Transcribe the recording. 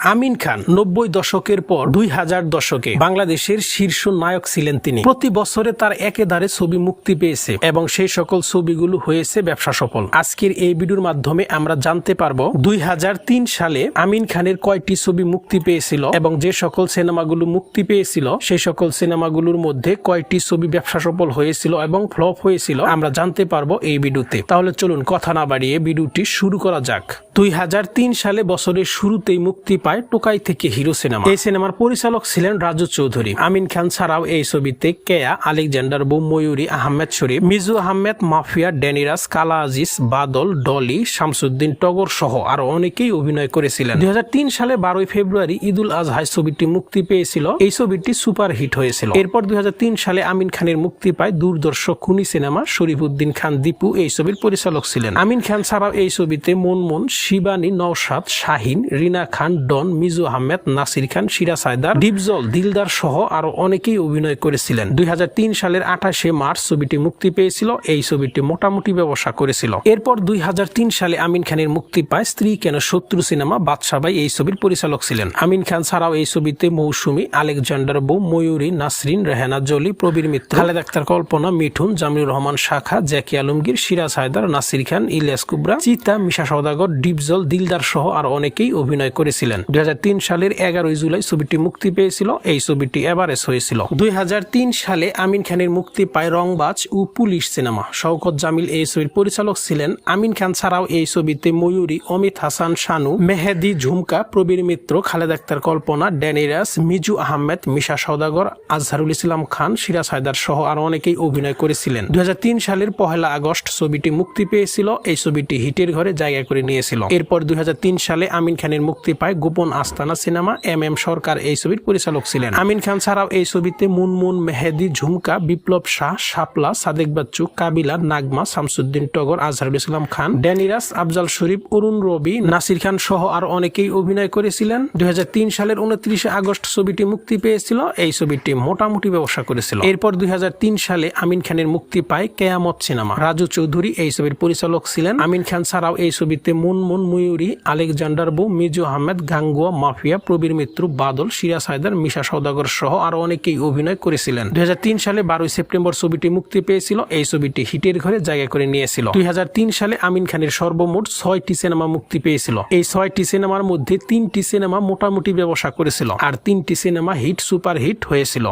আমিন খান নব্বই দশকের পর দুই হাজার দশকে বাংলাদেশের শীর্ষ নায়ক ছিলেন তিনি। প্রতি বছরে তার একেধারে ছবি মুক্তি পেয়েছে এবং সেই সকল ছবিগুলো হয়েছে ব্যবসা সফল। আজকের এই ভিডিওর মাধ্যমে আমরা জানতে পারব দুই হাজার তিন সালে আমিন খানের কয়টি ছবি মুক্তি পেয়েছিল এবং যে সকল সিনেমাগুলো মুক্তি পেয়েছিল, সেই সকল সিনেমাগুলোর মধ্যে কয়টি ছবি ব্যবসা সফল হয়েছিল এবং ফ্লপ হয়েছিল আমরা জানতে পারব এই ভিডিওতে। তাহলে চলুন কথা না বাড়িয়ে ভিডিওটি শুরু করা যাক। দুই হাজার তিন সালে বছরের শুরুতেই মুক্তি পায় টোকাই থেকে হিরো সিনেমা। এই সিনেমার পরিচালক ছিলেন রাজু চৌধুরী। আমিন খান ছাড়াও এই ছবিতে কেয়া, আলেকজান্ডার বউ ময়ূরী, আহমেদ শরীফ, মিজু আহমেদ, মাফিয়া ড্যানিরাস কালা আজিজ, বাদল, ডলি, শামসুদ্দিন টগর সহ আরও অনেকেই অভিনয় করেছিলেন। দুই হাজার তিন সালে বারোই ফেব্রুয়ারি ঈদুল আজহায় ছবিটি মুক্তি পেয়েছিল। এই ছবিটি সুপার হিট হয়েছিল। এরপর দুই হাজার তিন সালে আমিন খানের মুক্তি পায় দূরদর্শক খুনি সিনেমা শরীফুদ্দিন খান দীপু। এই ছবির পরিচালক ছিলেন। আমিন খান ছাড়াও এই ছবিতে মন মনমন শিবানী, নওশাদ, শাহিন, রিনা খান, ডন, মিজু আহমেদ, নাসির খান সিরাজ হায়দার ডিপজল, দিলদার সহ আরও অনেকেই অভিনয় করেছিলেন। দুই হাজার তিন সালের আঠাশে মার্চ ছবিটি মুক্তি পেয়েছিল, এই ছবিটি মোটামুটি ব্যবসা করেছিল। এরপর দুই হাজার তিন সালে আমিন খানের মুক্তি পায় স্ত্রী কেন শত্রু সিনেমা বাদশাবাই এই ছবির পরিচালক ছিলেন। আমিন খান ছাড়াও এই ছবিতে মৌসুমী, আলেকজান্ডার বউ, ময়ূরী, নাসরিন, রেহানা জলি, প্রবীর মিত্র, খালেদ আক্তার, কল্পনা, মিঠুন জামিনুর রহমান শাখা, জ্যাকি আলমগীর সিরাজ হায়দার নাসির খান, ইলিয়াস কুবরা, চিতা, মিশা সৌদাগর ডিপজল দিলদার সহ আর অনেকেই অভিনয় করেছিলেন। দুই হাজার তিন সালের এগারোই জুলাই ছবিটি মুক্তি পেয়েছিল, এই ছবিটি এভারেজ হয়েছিল। দুই হাজার তিন সালে আমিন খানের মুক্তি পায় রংবাজ ও পুলিশ সিনেমা। শওকত জামিল এই ছবির পরিচালক ছিলেন। আমিন খান ছাড়াও এই ছবিতে ময়ূরী, অমিত হাসান, শানু, মেহেদি, ঝুমকা, প্রবীর মিত্র, খালেদ আক্তার কল্পনা ড্যানিরাস মিজু আহমেদ, মিশা সৌদাগর আজহারুল ইসলাম খান সিরাজ হায়দার সহ আরও অনেকেই অভিনয় করেছিলেন। দুই হাজার তিন সালের পহেলা আগস্ট ছবিটি মুক্তি পেয়েছিল। এই ছবিটি হিটের ঘরে জায়গা করে নিয়েছিল। এরপর দুই হাজার তিন সালে আমিন খানের মুক্তি পায় গোপন আস্তানা সিনেমা এম এম সরকার এই ছবির পরিচালক ছিলেন। আমিন খান ছাড়াও এই ছবিতে মুনমুন মেহেদি, ঝুমকা, বিপ্লব শাহ, শাপলা, সাদেক বাচ্চু, কাবিলা, নাগমা, শামসুদ্দিন টগর, আজহারুল ইসলাম খান ড্যানিরাস আফজাল শরীফ, অরুণ রবি, নাসির খান সহ আরও অনেকেই অভিনয় করেছিলেন। দুই হাজার তিন সালের উনত্রিশে আগস্ট ছবিটি মুক্তি পেয়েছিল, এই ছবিটি মোটামুটি ব্যবসা করেছিল। এরপর দুই হাজার তিন সালে আমিন খানের মুক্তি পায় কেয়ামত সিনেমা। রাজু চৌধুরী এই ছবির পরিচালক ছিলেন। আমিন খান ছাড়াও এই ছবিতে মুনমুন ময়ূরী আলেকজান্ডার বউ মিজু আহমেদ, গাঙ্গুয়া, মাফিয়া, প্রবীর মিত্র, বাদল সিরাজ হায়দার মিশা সৌদাগর সহ আরও অনেকেই অভিনয় করেছিলেন। দুই হাজার তিন সালে বারোই সেপ্টেম্বর ছবিটি মুক্তি পেয়েছিল। এই ছবিটি হিটের ঘরে জায়গা করে নিয়েছিল। দুই হাজার তিন সালে আমিন খানের সর্বমোট ছয়টি সিনেমা মুক্তি পেয়েছিল। এই ছয়টি সিনেমার মধ্যে তিনটি সিনেমা মোটামুটি ব্যবসা করেছিল। আর তিনটি সিনেমা হিট সুপার হিট হয়েছিল।